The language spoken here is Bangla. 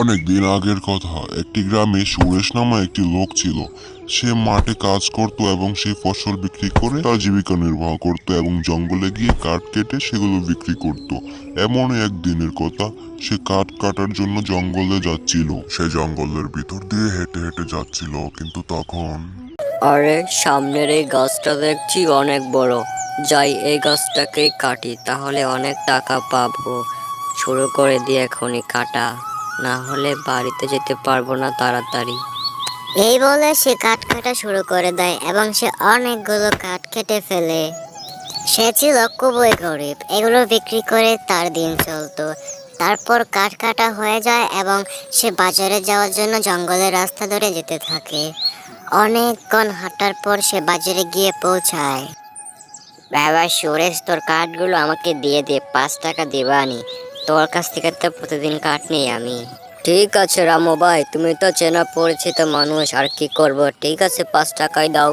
অনেক দিন আগের কথা। একটি গ্রামে সুরেশ নামা একটি লোক ছিল। সে মাঠে কাজ করত এবং সেই ফসল বিক্রি করে তার জীবিকা নির্বাহ করত এবং জঙ্গলে গিয়ে কাঠ কেটে সেগুলো বিক্রি করত। এমন এক দিনের কথা, সে কাঠ কাটার জন্য জঙ্গলে যাচ্ছিল। সে জঙ্গলের ভিতর দিয়ে হেঁটে হেঁটে যাচ্ছিল, কিন্তু তখন আরে, সামনের এই গাছটা দেখছি অনেক বড়। যাই, এই গাছটাকে কাটি, তাহলে অনেক টাকা পাবো। শুরু করে দিয়ে এখনই কাটা। না হলে বাড়িতে যেতে পারব না তাড়াতাড়ি। এই বলে সে কাঠ কাটা শুরু করে দেয় এবং সে অনেকগুলো কাঠ কেটে ফেলে। সে ছিল খুবই গরিব, এগুলো বিক্রি করে তার দিন চলতো। তারপর কাঠ কাটা হয়ে যায় এবং সে বাজারে যাওয়ার জন্য জঙ্গলের রাস্তা ধরে যেতে থাকে। অনেকক্ষণ হাঁটার পর সে বাজারে গিয়ে পৌঁছায়। বাবা, সুরেশ, তোর কাঠগুলো আমাকে দিয়ে দে, পাঁচ টাকা দেবানি। তোর কাছ থেকে তো প্রতিদিন কাঠ নেই আমি। ঠিক আছে, রামু ভাই, তুমি তো চেনা পরিচিত মানুষ, আর কি করব? ঠিক আছে, পাঁচ টাকায় দাও।